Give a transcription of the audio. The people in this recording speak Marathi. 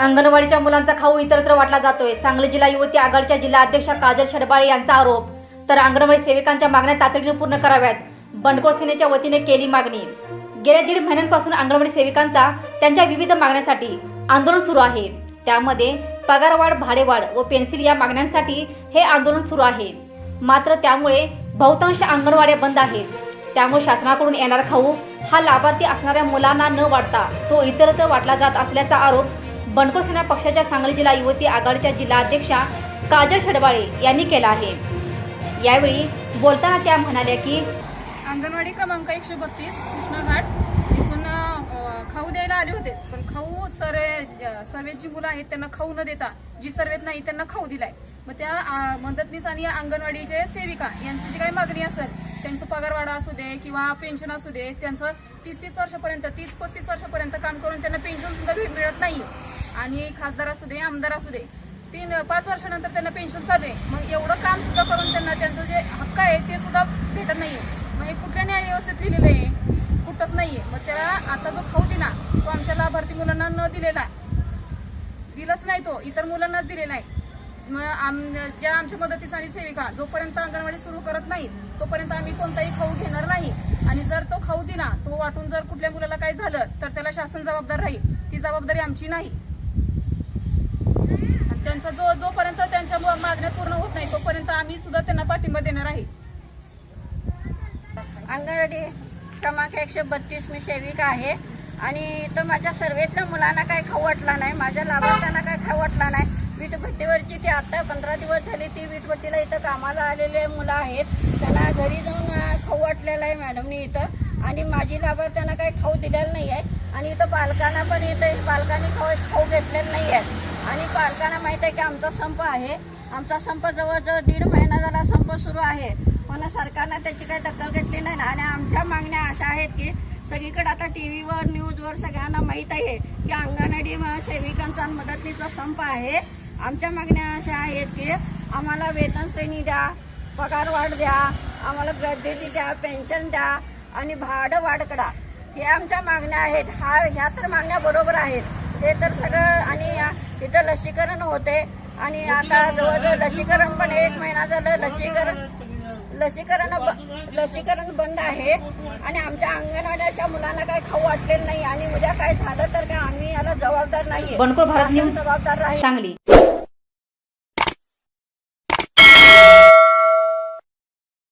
अंगणवाडीच्या मुलांचा खाऊ इतरत्र वाटला जातोय. सांगली जिल्हा युवती आघाडीच्या जिल्हा अध्यक्षा काजल शरबाळे यांचा आरोप. तर अंगणवाडी सेविकांच्या मागण्या तातडीने पूर्ण कराव्यात. बंडखोर सेनेच्या वतीने केली मागणी. गेल्या दीड महिन्यांपासून अंगणवाडी सेविकांचा त्यांच्या विविध मागण्यांसाठी आंदोलन सुरू आहे. त्यामध्ये पगारवाढ भाडेवाढ व पेन्सिल या मागण्यांसाठी हे आंदोलन सुरू आहे. मात्र त्यामुळे बहुतांश अंगणवाड्या बंद आहेत. त्यामुळे शासनाकडून येणारा खाऊ हा लाभार्थी असणाऱ्या मुलांना न वाटता तो इतरत्र वाटला जात असल्याचा आरोप बनकोर सेना पक्षाच्या सांगली जिल्हा युवती आघाडीच्या जिल्हाध्यक्षा काजल शडवाळे यांनी केला आहे. यावेळी बोलताना त्या म्हणाल्या की अंगणवाडी क्रमांक एकशे बत्तीस कृष्णघाट इथून खाऊ द्यायला आले होते. पण खाऊ सर्वे सर्वे जी मुलं आहेत त्यांना खाऊ न देता जी सर्वेत नाही त्यांना खाऊ दिलाय. मग त्या मदतनीस आणि अंगणवाडीचे सेविका यांची जी काही मागणी असेल त्यांचं पगारवाढा असू दे किंवा पेन्शन असू दे त्यांचं तीस तीस वर्षापर्यंत तीस पस्तीस वर्षापर्यंत काम करून त्यांना पेन्शन सुद्धा भेट मिळत नाही आणि खासदार असू दे आमदार असू दे तीन पाच वर्षानंतर त्यांना पेन्शन चालू आहे. मग एवढं काम सुद्धा करून त्यांना त्यांचं जे हक्क आहे ते सुद्धा भेटत नाहीये. मग हे कुठल्या न्याय व्यवस्थेत लिहिलेलं आहे? कुठंच नाहीये. मग त्याला आता जो खाऊ दिला तो आमच्या लाभार्थी मुलांना न दिलेला दिलाच नाही तो. इतर मुलांनाच दिलेला आहे. आम ज्या आमच्या मदतीस आणि सेविका जोपर्यंत अंगणवाडी सुरू करत नाही तोपर्यंत आम्ही कोणताही खाऊ घेणार नाही. आणि जर तो खाऊ दिला तो वाटून जर कुठल्या मुलाला काही झालं तर त्याला शासन जबाबदार राहील. ती जबाबदारी आमची नाही. त्यांचा जो जोपर्यंत त्यांच्या मागण्या पूर्ण होत नाही तोपर्यंत आम्ही सुद्धा त्यांना पाठिंबा देणार आहे. अंगणवाडी क्रमांक एकशे बत्तीस मी सेविका आहे. आणि तर माझ्या सर्वेतल्या मुलांना काही खाऊ वाटला नाही माझ्या लाभार्थ्यांना काही खाऊ वाटला नाही वीटभट्टीवरची ती आता पंधरा दिवस झाली ती वीटभट्टीला इथं कामाला आलेले मुलं आहेत. त्यांना घरी जाऊन खाऊ वाटलेला आहे मॅडमनी इथं. आणि माझी लाभार्थ्यांना काही खाऊ दिलेलं नाही आहे. आणि इथं पालकांना पण इथं पालकांनी खाऊ खाऊ घेतलेलं नाही आहे. आणि पालकांना माहीत आहे की आमचा संप आहे. आमचा संप जवळजवळ दीड महिना झाला संप सुरू आहे. पण सरकारनं त्याची काही दखल घेतली नाही. ना आणि आमच्या मागण्या अशा आहेत की सगळीकडे आता टी व्हीवर न्यूजवर सगळ्यांना माहीत आहे की अंगणवाडी सेविकांचा मदतीचा संप आहे. आमच्या मागण्या अशा आहेत की आम्हाला वेतन श्रेणी द्या पगार वाढ द्या आम्हाला ग्रॅज्युएटी द्या पेन्शन द्या आणि भाडं वाढ करा. हे आमच्या मागण्या आहेत. हा ह्या तर मागण्या बरोबर आहेत. हे तर सगळं आणि इथं लसीकरण होते आणि आता जवळजवळ लसीकरण पण एक महिना झालं. लसीकरण लसीकरण लसीकरण बंद आहे. आणि आमच्या अंगणवाड्याच्या मुलांना काही खाऊ वाटलेलं नाही आणि उद्या काय झालं तर काय आम्ही याला जबाबदार नाही. जबाबदार राहील.